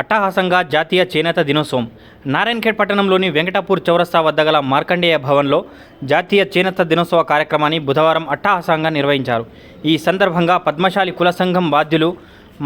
అట్టహాసంగా జాతీయ చేనేత దినోత్సవం. నారాయణఖేడ్ పట్టణంలోని వెంకటాపూర్ చౌరస్తా వద్ద గల మార్కండేయ భవన్లో జాతీయ చేనేత దినోత్సవ కార్యక్రమాన్ని బుధవారం అట్టహాసంగా నిర్వహించారు. ఈ సందర్భంగా పద్మశాలి కుల సంఘం బాధ్యులు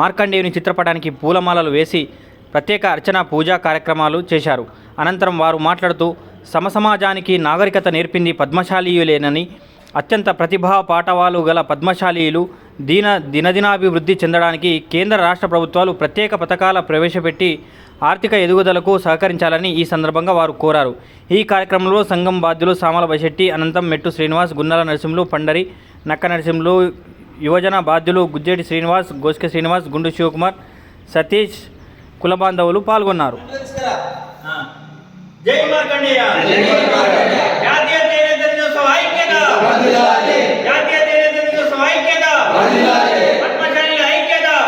మార్కండేయుని చిత్రపటానికి పూలమాలలు వేసి ప్రత్యేక అర్చన పూజా కార్యక్రమాలు చేశారు. అనంతరం వారు మాట్లాడుతూ సమసమాజానికి నాగరికత నేర్పింది పద్మశాలీయులేనని అత్యంత ప్రతిభా పాఠవాలు గల పద్మశాలీయులు దీన దినదినాభివృద్ధి చెందడానికి కేంద్ర రాష్ట్ర ప్రభుత్వాలు ప్రత్యేక పథకాల ప్రవేశపెట్టి ఆర్థిక ఎదుగుదలకు సహకరించాలని ఈ సందర్భంగా వారు కోరారు. ఈ కార్యక్రమంలో సంఘం బాధ్యులు సామల బైశెట్టి అనంతం మెట్టు శ్రీనివాస్ గున్నల నరసింహులు పండరి నక్క నరసింహులు యువజన బాధ్యులు గుజ్జేటి శ్రీనివాస్ గోస్కె శ్రీనివాస్ గుండు శివకుమార్ సతీష్ కుల బాంధవులు పాల్గొన్నారు. జై